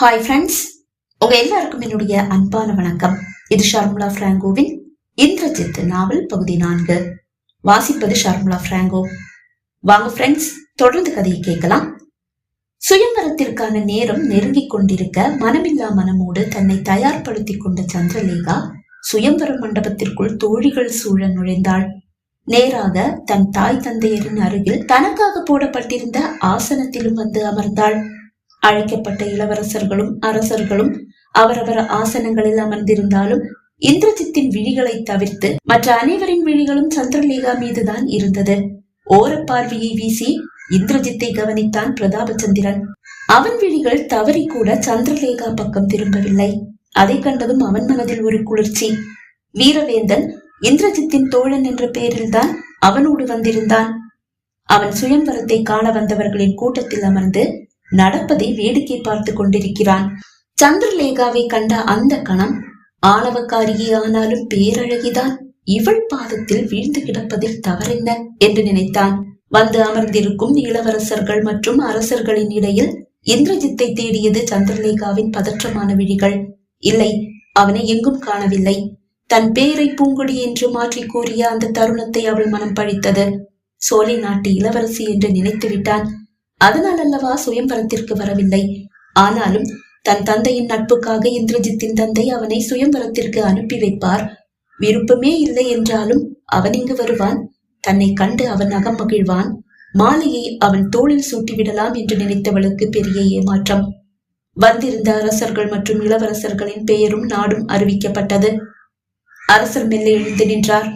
Hi friends உங்க எல்லாருக்கும் என்னுடைய அன்பான வணக்கம். இது ஷர்முலா பிராங்கோவின் இந்திரஜித் நாவல் பகுதி நான்கு. வாசிப்பது ஷர்முலா பிராங்கோ. வாங்க ஃப்ரெண்ட்ஸ் தொடர்ந்து கதையை கேட்கலாம். சுயம்பரத்திற்கான நேரம் நெருங்கிக் கொண்டிருக்க மனமில்லா மனமோடு தன்னை தயார்படுத்திக் கொண்ட சந்திரலேகா சுயம்பர மண்டபத்திற்குள் தோழிகள் சூழ நுழைந்தாள். நேராக தன் தாய் தந்தையரின் அருகில் தனக்காக போடப்பட்டிருந்த ஆசனத்திலும் வந்து அமர்ந்தாள். அழைக்கப்பட்ட இளவரசர்களும் அரசர்களும் அவரவர் ஆசனங்களில் அமர்ந்திருந்தாலும் இந்திரஜித்தின் விழிகளை தவிர்த்து மற்ற அனைவரின் விழிகளும் சந்திரலேகா மீதுதான் இருந்தது. ஓரப்பார்வையை வீசி இந்திரஜித்தை கவனித்தான் பிரதாபச்சந்திரன். அவன் விழிகள் தவறி கூட சந்திரலேகா பக்கம் திரும்பவில்லை. அதை கண்டதும் அவன் மனதில் ஒரு குளிர்ச்சி. வீரவேந்தன் இந்திரஜித்தின் தோழன் என்ற பெயரில்தான் அவனோடு வந்திருந்தான். அவன் சுயம்பரத்தை காண வந்தவர்களின் கூட்டத்தில் அமர்ந்து நடப்பதை வேடிக்கை பார்த்து கொண்டிருக்கிறான். சந்திரலேகாவை கண்ட அந்த கணம் ஆணவக்காரியே ஆனாலும் பேரழகிதான். இவள் பாதத்தில் வீழ்ந்து கிடப்பதில் தவறென்ன? என்று நினைத்தான். வந்து அமர்ந்திருக்கும் இளவரசர்கள் மற்றும் அரசர்களின் இடையில் இந்திரஜித்தை தேடியது சந்திரலேகாவின் பதற்றமான விழிகள். இல்லை அவனை எங்கும் காணவில்லை. தன் பேரை பூங்கொடி என்று மாற்றி கூறிய அந்த தருணத்தை அவள் மனம் பழித்தது. சோலை நாட்டு இளவரசி என்று நினைத்து விட்டான் அதனால் அல்லவா சுயம்பரத்திற்கு வரவில்லை. ஆனாலும் தன் தந்தையின் நட்புக்காக இந்திரஜித்தின் தந்தை அவனை சுயம்பரத்திற்கு அனுப்பி வைப்பார். விருப்பமே இல்லை என்றாலும் அவன் இங்கு வருவான். தன்னை கண்டு அவன் அகம் மகிழ்வான். மாலையை அவன் தோளில் சூட்டிவிடலாம் என்று நினைத்தவளுக்கு பெரிய ஏமாற்றம். வந்திருந்த அரசர்கள் மற்றும் இளவரசர்களின் பெயரும் நாடும் அறிவிக்கப்பட்டது. அரசர் மெல்ல எழுந்து நின்றார்.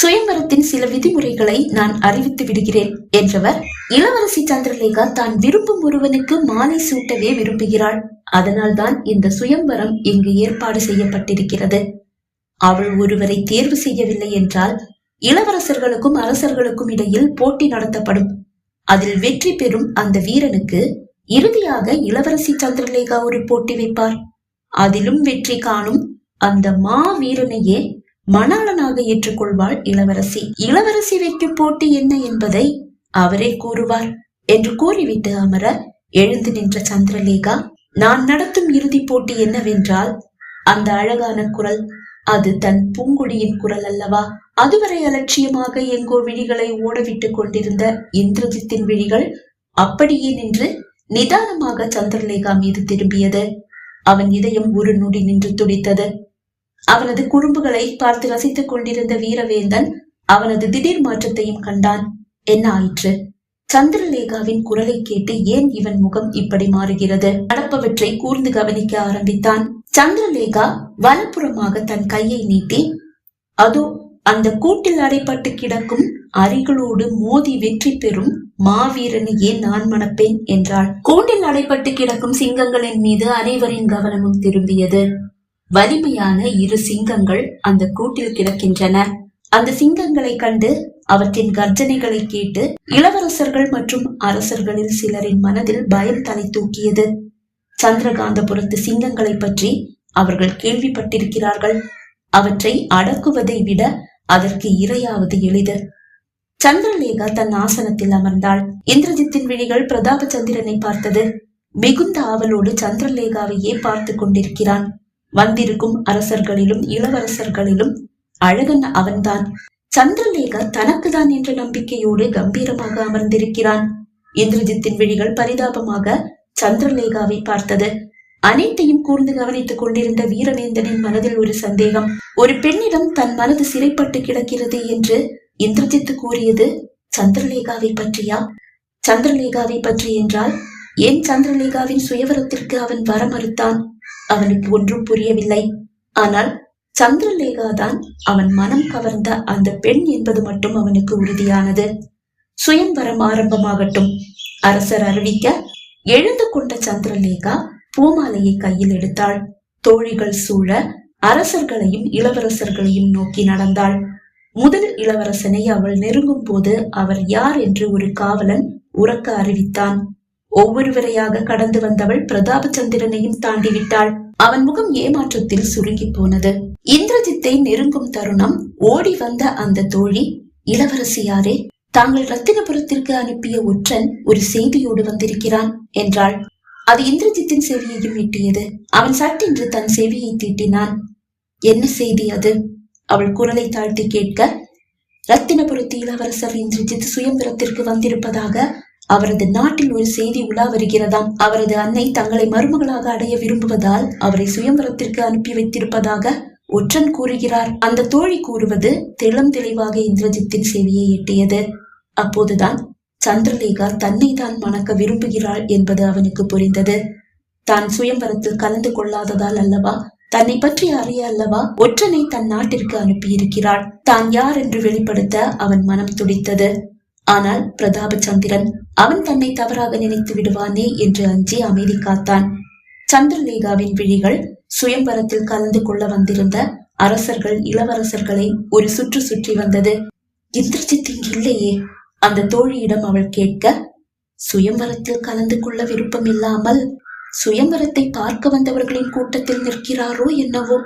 சுயம்பரத்தின் சில விதிமுறைகளை நான் அறிவித்து விடுகிறேன் என்றவர் இளவரசி சந்திரலேகா தான் விரும்பும் ஒருவனுக்கு மாலை சூட்டவே விரும்புகிறாள். அதனால்தான் இந்த சுயம்பரம் இங்கு ஏற்பாடு செய்யப்பட்டிருக்கிறது. அவள் ஒருவரை தேர்வு செய்யவில்லை என்றால் இளவரசர்களுக்கும் அரசர்களுக்கும் இடையில் போட்டி நடத்தப்படும். அதில் வெற்றி பெறும் அந்த வீரனுக்கு இறுதியாக இளவரசி சந்திரலேகா ஒரு போட்டி வைப்பார். அதிலும் வெற்றி காணும் அந்த மா வீரனையே மணாளனாக ஏற்றுக்கொள்வாள் இளவரசி. இளவரசி வைக்கும் போட்டி என்ன என்பதை அவரே கூறுவார் என்று கூறிவிட்டு அமர எழுந்து நின்ற சந்திரலேகா நான் நடத்தும் இறுதிப் போட்டி என்னவென்றால் அந்த அழகான குரல் அது தன் பூங்குடியின் குரல் அல்லவா? அதுவரை அலட்சியமாக எங்கோ விழிகளை ஓடவிட்டுக் கொண்டிருந்த இந்திரஜித்தின் விழிகள் அப்படியே நின்று நிதானமாக சந்திரலேகா மீது திரும்பியது. அவன் இதயம் ஒரு நொடி நின்று துடித்தது. அவனது குறும்புகளை பார்த்து ரசித்துக் கொண்டிருந்த வீரவேந்தன் அவனது திடீர் மாற்றத்தையும் கண்டான். என்ன ஆயிற்று? சந்திரலேகாவின் குரலை கேட்டு ஏன் இவன் முகம் இப்படி மாறுகிறது? நடப்பவற்றை கூர்ந்து கவனிக்க ஆரம்பித்தான். சந்திரலேகா வலப்புறமாக தன் கையை நீட்டி அதோ அந்த கூட்டில் அடைப்பட்டு கிடக்கும் அரிகளோடு மோதி வெற்றி பெறும் மாவீரனையே நான் மணப்பேன்? என்றாள். கூண்டில் அடைப்பட்டு கிடக்கும் சிங்கங்களின் மீது அனைவரின் கவனமும் திரும்பியது. வலிமையான இரு சிங்கங்கள் அந்த கூட்டில் கிடக்கின்றன. அந்த சிங்கங்களை கண்டு அவற்றின் கர்ஜனைகளை கேட்டு இளவரசர்கள் மற்றும் அரசர்களில் சிலரின் மனதில் பயம் தலை தூக்கியது. சந்திரகாந்தபுரத்து சிங்கங்களை பற்றி அவர்கள் கேள்விப்பட்டிருக்கிறார்கள். அவற்றை அடக்குவதை விட அதற்கு இரையாவது எளிது. சந்திரலேகா தன் ஆசனத்தில் அமர்ந்தாள். இந்திரஜித்தின் விழிகள் பிரதாபச்சந்திரனை பார்த்தது. மிகுந்த ஆவலோடு சந்திரலேகாவையே பார்த்து கொண்டிருக்கிறான். வந்திருக்கும் அரசர்களிலும் இளவரசர்களிலும் அழகன் அவன்தான். சந்திரலேகா தனக்குதான் என்ற நம்பிக்கையோடு கம்பீரமாக அமர்ந்திருக்கிறான். இந்திரஜித்தின் விழிகள் பரிதாபமாக சந்திரலேகாவை பார்த்தது. அனைத்தையும் கூர்ந்து கவனித்துக் கொண்டிருந்த வீரவேந்தனின் மனதில் ஒரு சந்தேகம். ஒரு பெண்ணிடம் தன் மனது சிறைப்பட்டு கிடக்கிறது என்று இந்திரஜித் கூறியது சந்திரலேகாவை பற்றியா? சந்திரலேகாவை பற்றி என்றால் ஏன் சந்திரலேகாவின் சுயவரத்திற்கு அவன் வர மறுத்தான்? அவனுக்கு ஒன்றும் புரியவில்லை. ஆனால் சந்திரலேகா தான் அவன் மனம் கவர்ந்த அந்த பெண் என்பது மட்டும் அவனுக்கு உறுதியானது. சுயம்பரம் ஆரம்பமாகட்டும். அரசர் அறிவிக்க எழுந்து கொண்ட சந்திரலேகா பூமாலையை கையில் எடுத்தாள். தோழிகள் சூழ அரசர்களையும் இளவரசர்களையும் நோக்கி நடந்தாள். முதல் இளவரசனை அவள் நெருங்கும் போது அவர் யார் என்று ஒரு காவலன் உறக்க அறிவித்தான். ஒவ்வொருவரையாக கடந்து வந்தவள் பிரதாபச்சந்திரனையும் தாண்டி விட்டாள் அவன் முகம் ஏமாற்றத்தில் சுருங்கி போனது. இந்திரஜித்தை நெருங்கும் தருணம் ஓடி வந்த அந்த தோழி இளவரசியாரே தாங்கள் ரத்தினபுரத்திற்கு அனுப்பிய ஒற்றன் ஒரு செய்தியோடு வந்திருக்கிறான் என்றாள். அது இந்திரஜித்தின் செவியையும் எட்டியது அவன் சட்டென்று தன் செவியை தீட்டினான். என்ன செய்தி அது? அவள் குரலை தாழ்த்தி கேட்க ரத்தினபுரத்து இளவரசர் இந்திரஜித் சுயம்பரத்திற்கு வந்திருப்பதாக அவரது நாட்டில் ஒரு செய்தி உலா வருகிறதாம். அவரது அன்னை தங்களை மருமகளாக அடைய விரும்புவதால் அவரை சுயம்பரத்திற்கு அனுப்பி வைத்திருப்பதாக ஒற்றன் கூறுகிறார். அந்த தோழி கூறுவது தெளம் தெளிவாக இந்திரஜித்தின் செவியை எட்டியது. அப்போதுதான் சந்திரலேகா தன்னை தான் மணக்க விரும்புகிறாள் என்பது அவனுக்கு புரிந்தது. தான் சுயம்பரத்தில் கலந்து கொள்ளாததால் அல்லவா? தன்னை பற்றி அறிய அல்லவா? ஒற்றனை தன் நாட்டிற்கு அனுப்பியிருக்கிறாள். தான் யார் என்று வெளிப்படுத்த அவன் மனம் துடித்தது. ஆனால் பிரதாபச்சந்திரன் அவன் தன்னை தவறாக நினைத்து விடுவானே என்று அஞ்சி அமைதி காத்தான். சந்திரலேகாவின் விழிகள் சுயம்பரத்தில் கலந்து கொள்ள வந்திருந்த அரசர்கள் இளவரசர்களை ஒரு சுற்று சுற்றி வந்தது. இந்திரஜித் இங்கு இல்லையே. அந்த தோழியிடம் அவள் கேட்க சுயம்பரத்தில் கலந்து கொள்ள விருப்பம் இல்லாமல் சுயம்பரத்தை பார்க்க வந்தவர்களின் கூட்டத்தில் நிற்கிறாரோ என்னவோ?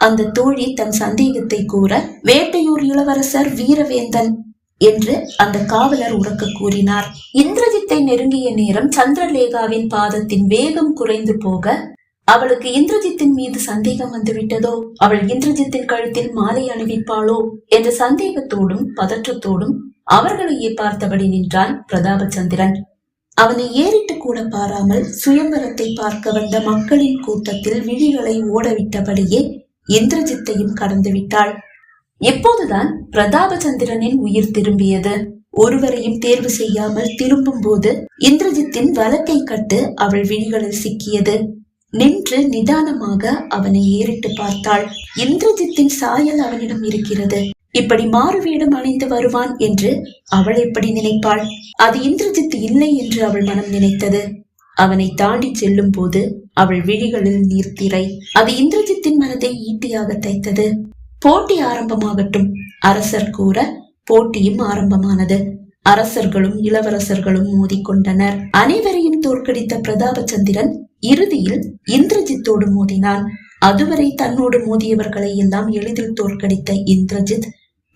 அந்த தோழி தன் சந்தேகத்தை கூற வேட்டையூர் இளவரசர் வீரவேந்தன். என்று அந்த காவலர் உறக்க கூறினார். இந்திரஜித்தை நெருங்கிய நேரம் சந்திரலேகாவின் பாதத்தின் வேகம் குறைந்து போக அவளுக்கு இந்திரஜித்தின் மீது சந்தேகம் வந்துவிட்டதோ? அவள் இந்திரஜித்தின் கழுத்தில் மாலை அணிவிப்பாளோ? என்ற சந்தேகத்தோடும் பதற்றத்தோடும் அவர்களையே பார்த்தபடி நின்றான் பிரதாபச்சந்திரன். அவனை ஏறிட்டு கூட பாராமல் சுயம்பரத்தை பார்க்க வந்த மக்களின் கூட்டத்தில் விழிகளை ஓடவிட்டபடியே இந்திரஜித்தையும் கடந்து விட்டாள். எப்போதுதான் பிரதாபச்சந்திரனின் உயிர் திரும்பியது. ஒருவரையும் தேர்வு செய்யாமல் திரும்பும் போது இந்திரஜித்தின் வலக்கை கட்டு அவள் விழிகளில் சிக்கியது. நின்று நிதானமாக அவனை ஏறிட்டு பார்த்தாள். இந்திரஜித்தின் சாயல் அவனிடம் இருக்கிறது. இப்படி மாறுவேடம் அணிந்து வருவான் என்று அவள் எப்படி நினைப்பாள்? அது இந்திரஜித் இல்லை என்று அவள் மனம் நினைத்தது. அவனை தாண்டி செல்லும் போது அவள் விழிகளில் நீர்த்திரை. அது இந்திரஜித்தின் மனதை ஈட்டியாக தைத்தது. போட்டி ஆரம்பமாகட்டும். அரசர் கூற போட்டியும் ஆரம்பமானது. அரசர்களும் இளவரசர்களும் மோதிக்கொண்டனர். அனைவரையும் தோற்கடித்த பிரதாபச்சந்திரன் இறுதியில் இந்திரஜித்தோடு மோதினான். அதுவரை தன்னோடு மோதியவர்களை எல்லாம் எளிதில் தோற்கடித்த இந்திரஜித்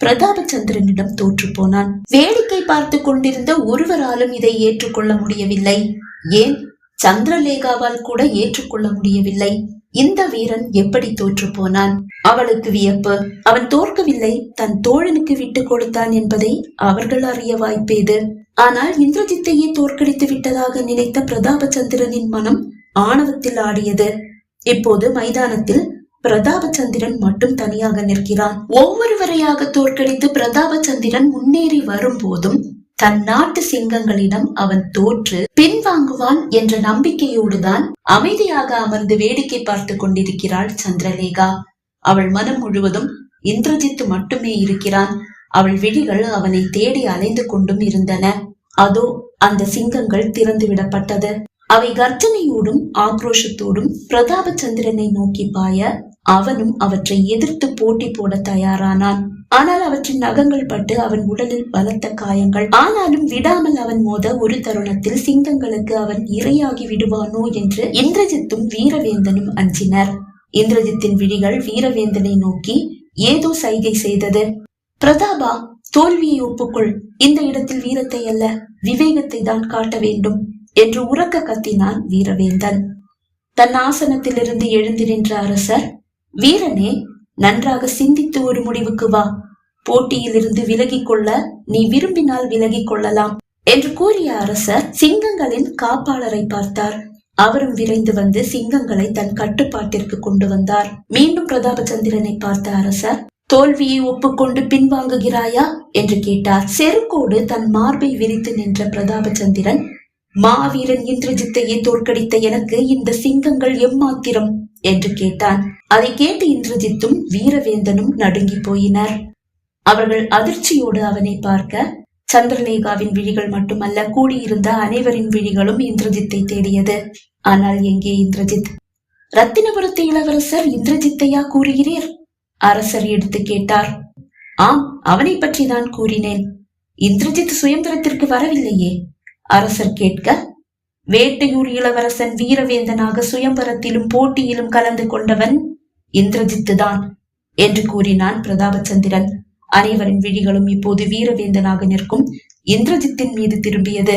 பிரதாபச்சந்திரனிடம் தோற்று போனான். வேடிக்கை பார்த்து கொண்டிருந்த ஒருவராலும் இதை ஏற்றுக்கொள்ள முடியவில்லை. ஏன்? சந்திரலேகாவால் கூட ஏற்றுக்கொள்ள முடியவில்லை. இந்த வீரன் எப்படி தோற்று போனான்? அவளுக்கு வியப்பு. அவன் தோற்கவில்லை. தன் தோழனுக்கு விட்டு கொடுத்தான் என்பதை அவர்கள் அறிய வாய்ப்பேது. ஆனால் இந்திரஜித்தையே தோற்கடித்து விட்டதாக நினைத்த பிரதாபச்சந்திரனின் மனம் ஆணவத்தில் ஆடியது. இப்போது மைதானத்தில் பிரதாபச்சந்திரன் மட்டும் தனியாக நிற்கிறான். ஒவ்வொருவரையாக தோற்கடித்து பிரதாபச்சந்திரன் முன்னேறி வரும்போதும் தன் நாட்டு சிங்கங்களிடம் அவன் தோற்று பின்வாங்குவான் என்ற நம்பிக்கையோடுதான் அமைதியாக அமர்ந்து வேடிக்கை பார்த்து கொண்டிருக்கிறாள் சந்திரலேகா. அவள் மனம் முழுவதும் இந்திரஜித்து மட்டுமே இருக்கிறான். அவள் விழிகள் அவனை தேடி அலைந்து கொண்டும் இருந்தன. அதோ அந்த சிங்கங்கள் திறந்து விடப்பட்டது. அவை கர்ஜனையோடும் ஆக்ரோஷத்தோடும் பிரதாபச்சந்திரனை நோக்கி பாய அவனும் அவற்றை எதிர்த்து போட்டி போட தயாரானான். ஆனால் அவற்றின் நகங்கள் பட்டு அவன் உடலில் பலத்த காயங்கள். ஆனாலும் விடாமல் அவன் மோத ஒரு தருணத்தில் சிங்கங்களுக்கு அவன் இரையாகி விடுவானோ என்று இந்திரஜித்தும் வீரவேந்தனும் அஞ்சினர். இந்திரஜித்தின் விழிகள் வீரவேந்தனை நோக்கி ஏதோ சைகை செய்தது. பிரதாபா தோல்வியை ஒப்புக்கொள். இந்த இடத்தில் வீரத்தை அல்ல விவேகத்தை தான் காட்ட வேண்டும் என்று உறக்க கத்தினான் வீரவேந்தன். தன் ஆசனத்திலிருந்து எழுந்து நின்ற அரசர் வீரனே நன்றாக சிந்தித்து ஒரு முடிவுக்கு வா. போட்டியிலிருந்து விலகிக் கொள்ள நீ விரும்பினால் விலகிக் கொள்ளலாம் என்று கூறிய அரசர் சிங்கங்களின் காப்பாளரை பார்த்தார். அவரும் விரைந்து வந்து சிங்கங்களை தன் கட்டுப்பாட்டிற்கு கொண்டு வந்தார். மீண்டும் பிரதாபச்சந்திரனை பார்த்த அரசர் தோல்வியை ஒப்புக்கொண்டு பின்வாங்குகிறாயா? என்று கேட்டார். செருக்கோடு தன் மார்பை விரித்து நின்ற பிரதாபச்சந்திரன் மாவீரன் இந்திரஜித்தையே தோற்கடித்த எனக்கு இந்த சிங்கங்கள் எம்மாத்திரம்? என்று கேட்டான். அதை கேட்டு இந்திரஜித்தும் வீரவேந்தனும் நடுங்கி போயினர். அவர்கள் அதிர்ச்சியோடு அவனை பார்க்க சந்திரலேகாவின் விழிகள் மட்டுமல்ல கூடியிருந்த அனைவரின் விழிகளும் இந்திரஜித்தை தேடியது. ஆனால் எங்கே இந்திரஜித்? ரத்தினபுரத்து இளவரசர் இந்திரஜித்தையா கூறுகிறீர்? அரசர் எடுத்து கேட்டார். ஆம் அவனை பற்றி நான் கூறினேன். இந்திரஜித் சுயந்திரத்திற்கு வரவில்லையே. அரசர் கேட்க வேட்டையூர் இளவரசன் வீரவேந்தனாக சுயம்பரத்திலும் போட்டியிலும் கலந்து கொண்டவன் இந்திரஜித்து தான் என்று கூறினான் பிரதாபச்சந்திரன். அனைவரின் விழிகளும் இப்போது வீரவேந்தனாக நிற்கும் இந்திரஜித்தின் மீது திரும்பியது.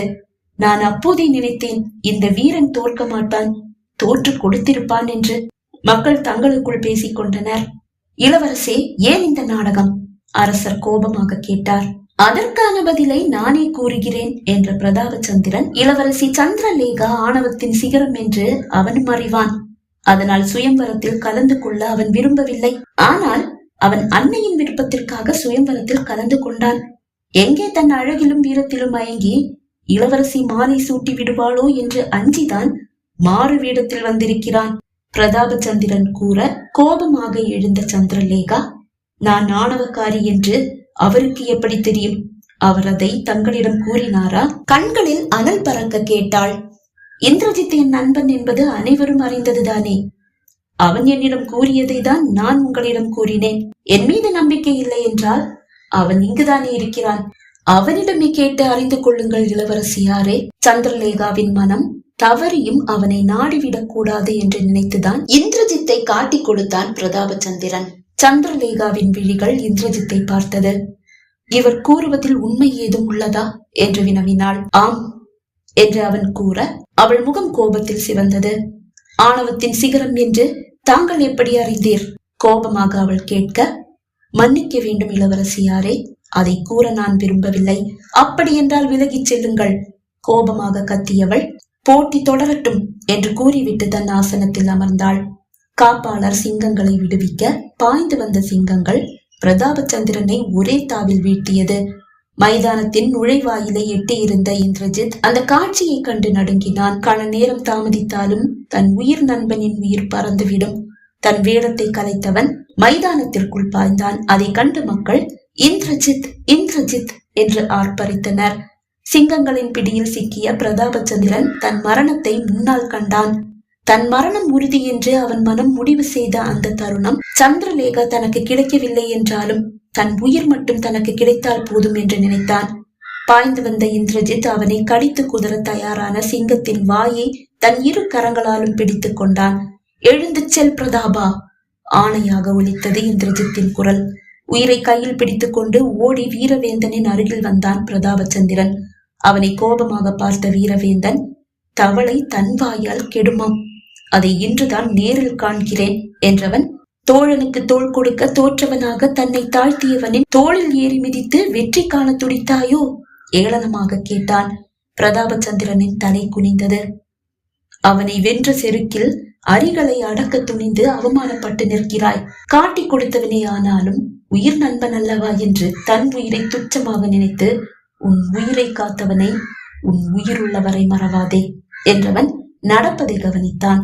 நான் அப்போதே நினைத்தேன் இந்த வீரன் தோற்க மாட்டான் தோற்று கொடுத்திருப்பான் என்று மக்கள் தங்களுக்குள் பேசிக் கொண்டனர். இளவரசே ஏன் இந்த நாடகம்? அரசர் கோபமாக கேட்டார். அதற்கான பதிலை நானே கூறுகிறேன் என்ற பிரதாபச்சந்திரன் இளவரசி சந்திரலேகா ஆணவத்தின் சிகரம் என்று அவன் அறிவான். அதனால் சுயம்பரத்தில் கலந்து கொள்ள அவன் விரும்பவில்லை. ஆனால் அவன் அன்னையின் விருப்பத்திற்காக சுயம்பரத்தில் கலந்து கொண்டான். எங்கே தன் அழகிலும் வீரத்திலும் மயங்கி இளவரசி மாலை சூட்டி விடுவாளோ என்று அஞ்சிதான் மாறு வீடத்தில் வந்திருக்கிறான். பிரதாபச்சந்திரன் கூற கோபமாக எழுந்த சந்திரலேகா நான் ஆணவக்காரி என்று அவருக்கு எப்படி தெரியும்? அவர் அதை தங்களிடம் கூறினாரா? கண்களில் அனல் பறக்க கேட்டாள். இந்திரஜித் என் நண்பன் என்பது அனைவரும் அறிந்ததுதானே? அவன் என்னிடம் கூறியதை தான் நான் உங்களிடம் கூறினேன். என் மீது நம்பிக்கை இல்லை என்றால் அவன் இங்குதானே இருக்கிறான். அவனிடமே கேட்டு அறிந்து கொள்ளுங்கள் இளவரசியாரே. சந்திரலேகாவின் மனம் தவறியும் அவனை நாடிவிடக் கூடாது என்று நினைத்துதான் இந்திரஜித்தை காட்டிக் கொடுத்தான் பிரதாபச்சந்திரன். சந்திரலேகாவின் விழிகள் இந்திரஜித்தை பார்த்தது. இவர் கூறுவதில் உண்மை ஏதும் உள்ளதா? என்று வினவினாள். ஆம் என்று அவன் கூற அவள் முகம் கோபத்தில் சிவந்தது. ஆணவத்தின் சிகரம் என்று தாங்கள் எப்படி அறிந்தீர்? கோபமாக அவள் கேட்க மன்னிக்க வேண்டும் இளவரசியாரே அதை கூற நான் விரும்பவில்லை. அப்படியென்றால் விலகிச் செல்லுங்கள். கோபமாக கத்தியவள் போட்டி தொடரட்டும் என்று கூறிவிட்டு தன் ஆசனத்தில் அமர்ந்தாள். காப்பாளர் சிங்கங்களை விடுவிக்க பாய்ந்து வந்த சிங்கங்கள் பிரதாபச்சந்திரனை ஒரே தாவில் வீழ்த்தியது மைதானத்தின் நுழைவாயிலை எட்டியிருந்த இந்திரஜித் அந்த காட்சியை கண்டு நடுங்கினான். கண நேரம் தாமதித்தாலும் தன் உயிர் நண்பனின் உயிர் பறந்துவிடும். தன் வேடத்தை கலைத்தவன் மைதானத்திற்குள் பாய்ந்தான். அதை கண்டு மக்கள் இந்திரஜித் இந்திரஜித் என்று ஆர்ப்பரித்தனர். சிங்கங்களின் பிடியில் சிக்கிய பிரதாபச்சந்திரன் தன் மரணத்தை முன்னால் கண்டான். தன் மரணம் உறுதி என்று அவன் மனம் முடிவு செய்த அந்த தருணம் சந்திரலேகா தனக்கு கிடைக்கவில்லை என்றாலும் தன் உயிர் மட்டும் தனக்கு கிடைத்தால் போதும் என்று நினைத்தான். பாய்ந்து வந்த இந்திரஜித் அவனை கடித்து குதற தயாரான சிங்கத்தின் வாயை தன் இரு கரங்களாலும் பிடித்துக் கொண்டான். எழுந்து செல் பிரதாபா. ஆணையாக ஒலித்தது இந்திரஜித்தின் குரல். உயிரை கையில் பிடித்துக்கொண்டு ஓடி வீரவேந்தனின் அருகில் வந்தான் பிரதாபச்சந்திரன். அவனை கோபமாக பார்த்த வீரவேந்தன் தவளை தன் வாயால் கெடுமாம். அதை இன்றுதான் நேரில் காண்கிறேன் என்றவன் தோழனுக்கு தோள் கொடுக்க தோற்றவனாக தன்னை தாழ்த்தியவனின் தோளில் ஏறி மிதித்து வெற்றி காண துடித்தாயோ? ஏளனமாக கேட்டான். பிரதாபச்சந்திரனின் தலை குனிந்தது. அவனை வென்ற செருக்கில் அரிகளை அடக்க துணிந்து அவமானப்பட்டு நிற்கிறாய். காட்டி கொடுத்தவனே ஆனாலும் உயிர் நண்பன் அல்லவா என்று தன் உயிரை துச்சமாக நினைத்து உன் உயிரை காத்தவனை உன் உயிருள்ளவரை மறவாதே என்றவன் நடப்பதை கவனித்தான்.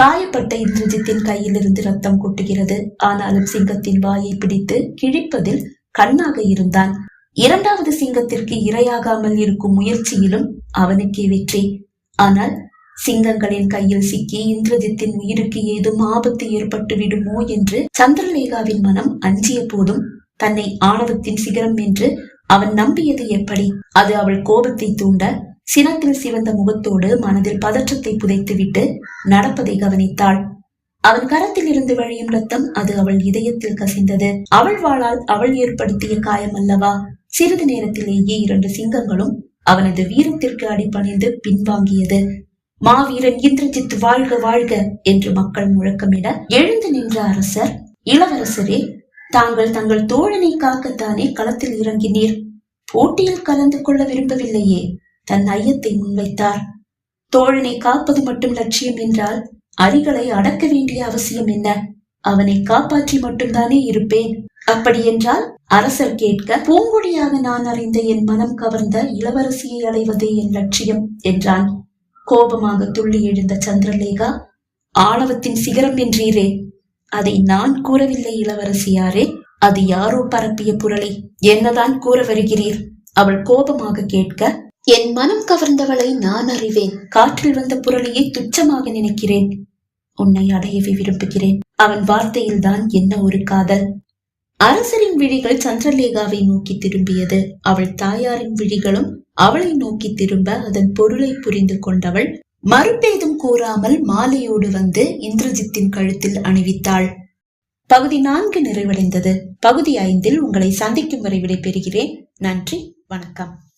காயப்பட்ட இந்திரஜித்தின் கையிலிருந்து ரத்தம் கொட்டுகிறது. ஆனாலும் சிங்கத்தின் வாயை பிடித்து கிழிப்பதில் கண்ணாக இருந்தான். இரண்டாவது சிங்கத்திற்கு இரையாகாமல் இருக்கும் முயற்சியிலும் அவனுக்கே வெற்றி. ஆனால் சிங்கங்களின் கையில் சிக்கி இந்திரஜித்தின் உயிருக்கு ஏதும் ஆபத்து ஏற்பட்டு விடுமோ என்று சந்திரலேகாவின் மனம் அஞ்சிய போதும் தன்னை ஆணவத்தின் சிகரம் என்று அவன் நம்பியது எப்படி? அது அவள் கோபத்தை தூண்ட சினத்தில் சிவந்த முகத்தோடு மனதில் பதற்றத்தை புதைத்துவிட்டு நடப்பதை கவனித்தாள். அவன் கரத்தில் இருந்து வழியும் ரத்தம் அது அவள் இதயத்தில் கசிந்தது. அவள் வாழால் அவள் ஏற்படுத்திய காயம் அல்லவா? சிறிது நேரத்திலேயே இரண்டு சிங்கங்களும் அவனது வீரத்திற்கு அடிபணிந்து பின்வாங்கியது. மாவீரன் இந்திரஜித் வாழ்க வாழ்க என்று மக்கள் முழக்கமிட எழுந்து நின்ற அரசர் இளவரசரே தாங்கள் தங்கள் தோழனை காக்கத்தானே களத்தில் இறங்கினீர். போட்டியில் கலந்து கொள்ள விரும்பவில்லையே. தன் ஐயத்தை முன்வைத்தார். தோழனை காப்பது மட்டும் லட்சியம் என்றால் அரிகளை அடக்க வேண்டிய அவசியம் என்ன? அவனை காப்பாற்றி மட்டும்தானே இருப்பேன். அப்படி என்றால் அரசர் கேட்க பூங்குடியாக நான் அறிந்த என் மனம் கவர்ந்த இளவரசியை அடைவதே என் லட்சியம் என்றான். கோபமாக துள்ளி எழுந்த சந்திரலேகா ஆணவத்தின் சிகரம் என்றீரே. அதை நான் கூறவில்லை இளவரசியாரே. அது யாரோ பரப்பிய புரளி. என்னதான் கூற வருகிறீர்? அவள் கோபமாக கேட்க என் மனம் கவர்ந்தவளை நான் அறிவேன். காற்றில் வந்த புரளியை துச்சமாக நினைக்கிறேன். உன்னை அடையவே விரும்புகிறேன். அவன் வார்த்தையில் தான் என்ன ஒரு காதல். அரசரின் விழிகள் சந்திரலேகாவை நோக்கி திரும்பியது. அவள் தாயாரின் விழிகளும் அவளை நோக்கி திரும்ப அதன் பொருளை புரிந்து கொண்டவள் மறுபேதும் கூறாமல் மாலையோடு வந்து இந்திரஜித்தின் கழுத்தில் அணிவித்தாள். பகுதி நான்கு நிறைவடைந்தது. பகுதி ஐந்தில் உங்களை சந்திக்கும் வரை விடை பெறுகிறேன் நன்றி. வணக்கம்.